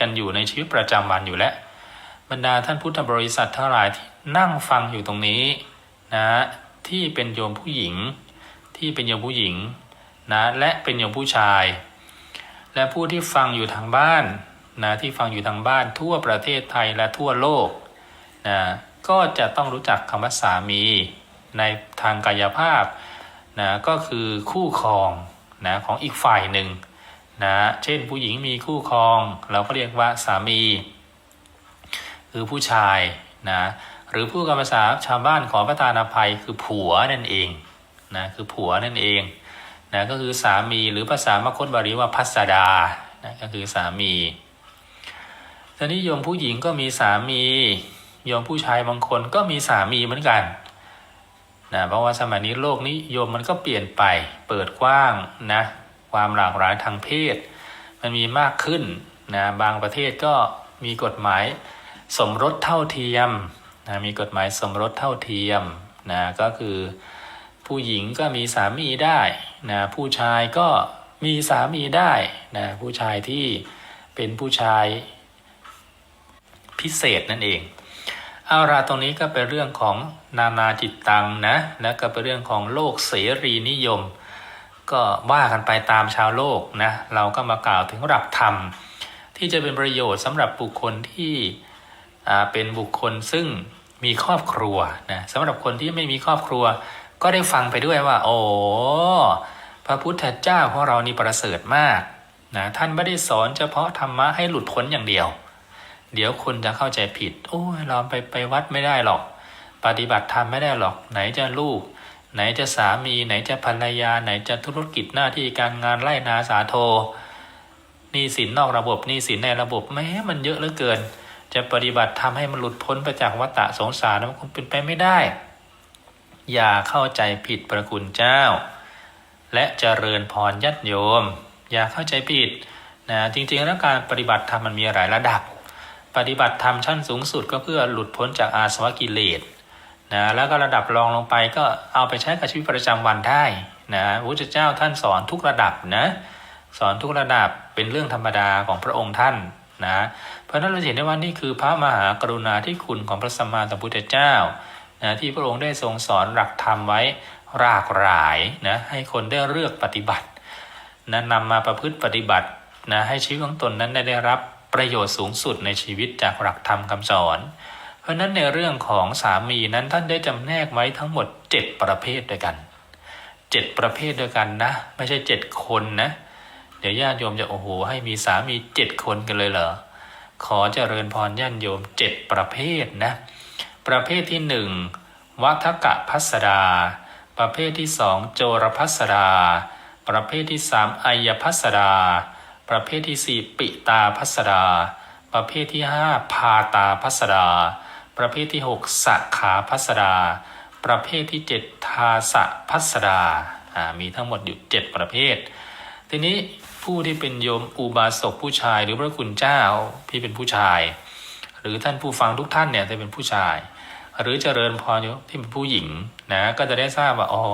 กันอยู่ในชีวิตประจำวันอยู่แล้วบรรดาท่านพุทธบริษัททั้งหลายที่นั่งฟังอยู่ตรงนี้นะที่เป็นโยมผู้หญิง ที่เป็นโยมผู้หญิงนะและเป็นโยมผู้ชาย และผู้ที่ฟังอยู่ทางบ้านนะที่ฟังอยู่ทางบ้านทั่วประเทศไทยและทั่วโลกนะก็จะต้องรู้จักคำว่าสามีในทางกายภาพนะก็คือคู่ครองนะของอีกฝ่ายหนึ่ง นะเช่นผู้หญิงมีคู่ครอง เราก็เรียกว่าสามี คือผู้ชายนะหรือผู้กรรมภาษาชาวบ้านขอประทานอภัยคือผัวนั่นเองนะคือผัวนั่นเองนะก็คือสามีหรือภาษามคตบาลีว่าพัสดานะก็คือสามีตอนนี้โยมผู้หญิงก็มีสามีโยมผู้ชายบางคนก็มีสามีเหมือนกันนะเพราะว่าสมัยนี้โลกนี้โยมมันก็เปลี่ยนไปเปิดกว้างนะ ความหลากหลายทางเพศ มันมีมากขึ้นนะบางประเทศก็มีกฎหมายสมรสเท่าเทียมนะมีกฎหมายสมรสเท่าเทียมนะก็คือผู้หญิงก็มีสามีได้นะผู้ชายก็มีสามีได้นะผู้ชายที่เป็นผู้ชายพิเศษนั่นเองเอาละตรงนี้ก็เป็นเรื่องของนานาจิตตังนะและก็เป็นเรื่องของโลกเสรีนิยม ก็ว่ากันไปตามชาวโลกนะเราก็มากล่าวถึงหลักธรรม ที่จะเป็นประโยชน์สำหรับบุคคลที่เป็นบุคคลซึ่งมีครอบครัวนะสำหรับคนที่ไม่มีครอบครัว ก็ได้ฟังไปด้วยว่า โอ้พระพุทธเจ้าของเรานี่ประเสริฐมากนะท่านไม่ได้สอนเฉพาะธรรมะให้หลุดพ้นอย่างเดียว เดี๋ยวคนจะเข้าใจผิด โอ้ยเราไปไปวัดไม่ได้หรอก ปฏิบัติธรรมไม่ได้หรอก ไหนจะลูก ไหนจะสามี ไหนจะภรรยา ไหนจะธุรกิจหน้าที่การงานไล่นาสาโทหนี่สินนอกระบบหนี่สินในระบบแม้มันเยอะเหลือเกิน จะปฏิบัติทำให้มันหลุดพ้นไปจากวัฏฏะสงสารมันคงเป็นไปไม่ได้ อย่าเข้าใจผิดประคุณเจ้า และเจริญพรยัดโยม อย่าเข้าใจผิดนะจริงๆแล้วการปฏิบัติธรรมมันมีหลายระดับ ปฏิบัติธรรมชั้นสูงสุดก็เพื่อหลุดพ้นจากอาสวะกิเลส นะแล้วก็ระดับรองลงไปก็เอาไปใช้กับชีวิตประจำวันได้นะพระพุทธเจ้าท่านสอนทุกระดับนะสอนทุกระดับเป็นเรื่องธรรมดาของพระองค์ท่านนะเพราะฉะนั้นเราเห็นได้ว่านี่คือพระมหากรุณาธิคุณของพระสัมมาสัมพุทธเจ้านะที่พระองค์ได้ทรงสอนหลักธรรมไว้รากหลายนะให้คนได้เลือกปฏิบัตินะนำมาประพฤติปฏิบัตินะให้ชีวิตของตนนั้นได้ได้รับประโยชน์สูงสุดในชีวิตจากหลักธรรมคำสอน เพราะนั้นในเรื่องของสามีนั้นท่านได้จำแนกไว้ทั้งหมด 7 ประเภทด้วยกัน 7 ประเภทด้วยกันนะ ไม่ใช่ 7 คนนะ เดี๋ยวญาติโยมจะโอ้โหให้มีสามี 7 คนกันเลยเหรอ ขอเจริญพรญาติโยม 7 ประเภทนะ ประเภทที่ 1 วัฏกะพัสดา ประเภทที่ 2 โจรพัสดา ประเภทที่ 3อัยพัสดา ประเภทที่ 4 ปิตาพัสดา ประเภทที่ 5 พาตาพัสดา ประเภทที่ 6สักขาพัสดา ประเภทที่ 7 ทาสะพัสดาอ่ามีทั้งหมดอยู่ 7 ประเภท ทีนี้ผู้ที่เป็นโยมอุบาสกผู้ชายหรือพระคุณเจ้าที่เป็นผู้ชาย หรือท่านผู้ฟังทุกท่านเนี่ยจะเป็นผู้ชาย หรือเจริญพรยที่เป็นผู้หญิงนะก็จะได้ทราบว่าอ๋อ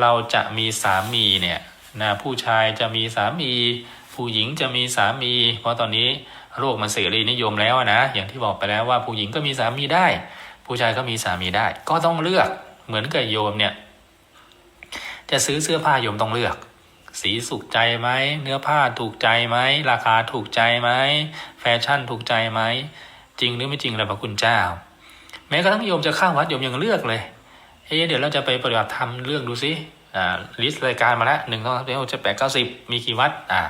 เราจะมีสามีเนี่ยนะผู้ชายจะมีสามี ผู้หญิงจะมีสามี เพราะตอนนี้ โลกมันเสรีนิยมแล้วนะ อย่างที่บอกไปแล้วว่าผู้หญิงก็มีสามีได้ ผู้ชายก็มีสามีได้ ก็ต้องเลือกเหมือนกับโยมเนี่ย จะซื้อเสื้อผ้าโยมต้องเลือก สีสุขใจไหมเนื้อผ้าถูกใจไหมราคาถูกใจไหมแฟชั่นถูกใจไหมจริงหรือไม่จริงล่ะพระคุณเจ้า แม้กระทั่งโยมจะเข้าวัดโยมยังเลือกเลยเอ๊เดี๋ยวเราจะไปปฏิบัติธรรมเลือกดูสิอ่าลิสต์รายการมาแล้วหนึ่งสองสามสี่ห้าหกเจ็ดแปดเก้าสิบมีกี่วัดอ่า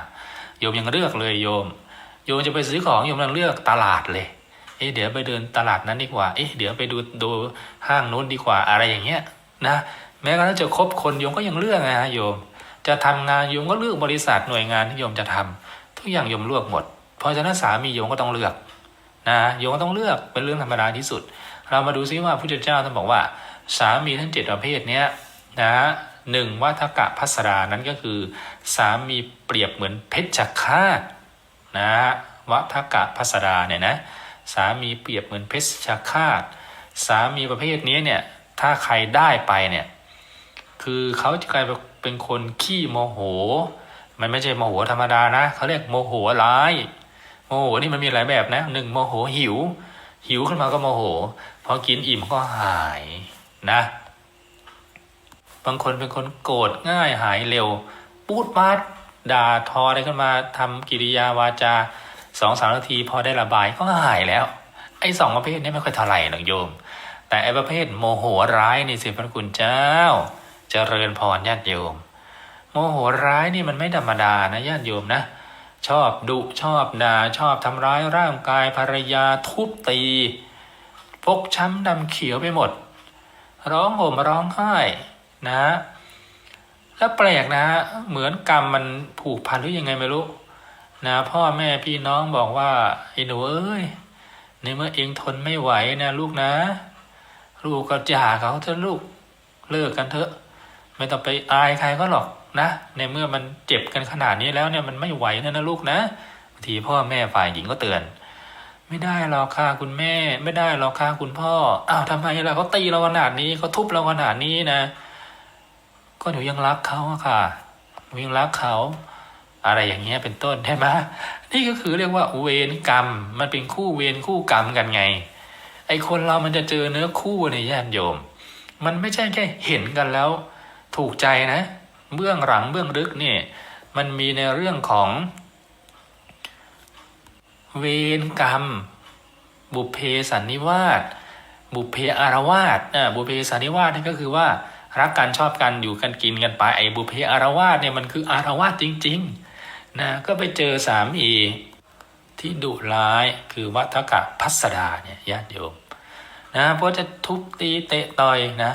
โยมยังเลือกเลยโยม โยมจะไปซื้อของโยมยังเลือกตลาดเลย เอ๊ะเดี๋ยวไปเดินตลาดนั้นดีกว่า เอ๊ะเดี๋ยวไปดูดูห้างนู้นดีกว่าอะไรอย่างเงี้ยนะแม้กระทั่งจะคบคนโยมก็ยังเลือกนะฮะโยม จะทำงานโยมก็เลือกบริษัทหน่วยงานที่โยมจะทำทุกอย่างโยมเลือกหมด เพราะฉะนั้นสามีโยมก็ต้องเลือกนะโยมก็ต้องเลือกเป็นเรื่องธรรมดาที่สุด เรามาดูซิว่าพระพุทธเจ้าท่านบอกว่า สามีทั้งเจ็ดประเภทเนี้ยนะหนึ่งวัฏกะพัสรานั้นก็คือ สามีเปรียบเหมือนเพชฌฆาต นะวัฏกะพัสราเนี่ยนะสามีเปรียบเหมือนเพชฌฆาต สามีประเภทนี้เนี่ยถ้าใครได้ไปเนี่ยคือเขาจะกลายเป็นคนขี้โมโห มันไม่ใช่โมโหธรรมดานะเขาเรียกโมโหร้ายโมโมโหนี่มันมีหลายแบบนะหนึ่งโมโหหิว หิวขึ้นมาก็โมโหพอกินอิ่มก็หายนะ บางคนเป็นคนโกรธง่ายหายเร็ว ปูดปาด ด่าทออะไรขึ้นมาทำกิริยาวาจาสองสามนาทีพอได้ระบายก็หายแล้ว ไอ้สองประเภทนี้ไม่ค่อยเท่าไหร่หรอกโยม แต่ไอ้ประเภทโมโหร้ายนี่สิพระคุณเจ้าเจริญพรญาติโยม โมโหร้ายนี่มันไม่ธรรมดานะญาติโยมนะ ชอบดุชอบด่าชอบทำร้ายร่างกายภรรยาทุบตีฟกช้ำดำเขียวไปหมด ร้องห่มร้องไห้นะ แล้วแปลกนะเหมือนกรรมมันผูกพันหรือยังไงไม่รู้ นะ พ่อแม่พี่น้องบอกว่าไอ้หนูเอ้ยในเมื่อเองทนไม่ไหวนะ ลูกนะ ลูกก็จ่าเขาเถอะลูกเลิกกันเถอะ ไม่ต้องไปอายใครก็หรอกนะ ในเมื่อมันเจ็บกันขนาดนี้แล้วเนี่ยมันไม่ไหวนะนะลูกนะบางทีพ่อแม่ฝ่ายหญิงก็เตือน ไม่ได้หรอกค่ะคุณแม่ ไม่ได้หรอกค่ะคุณพ่ออ้าวทำไมล่ะเขาตีเราขนาดนี้เขาทุบเราขนาดนี้นะ ก็หนูยังรักเขาอะค่ะหนูยังรักเขาอะไรอย่างเงี้ยเป็นต้นใช่ไหมนี่ก็คือเรียกว่าเวรกรรม มันเป็นคู่เวรคู่กรรมกันไง ไอคนเรามันจะเจอเนื้อคู่ในญาติโยม มันไม่ใช่แค่เห็นกันแล้ว ถูกใจนะ เบื้องหลังเบื้องลึกเนี่ย มันมีในเรื่องของ เวรกรรม บุพเพสันนิวาสบุพเพอารวาสอ่าบุพเพสันนิวาสนี่ก็คือว่า รักกันชอบกันอยู่กันกินกันไปไอ้บุเพอารวาสเนี่ยมันคืออารวาสจริงๆนะก็ไปเจอสามีที่ดุร้ายคือวัฏกะพัสดาเนี่ยญาติโยมนะเพราะจะทุบตีเตะต่อยนะ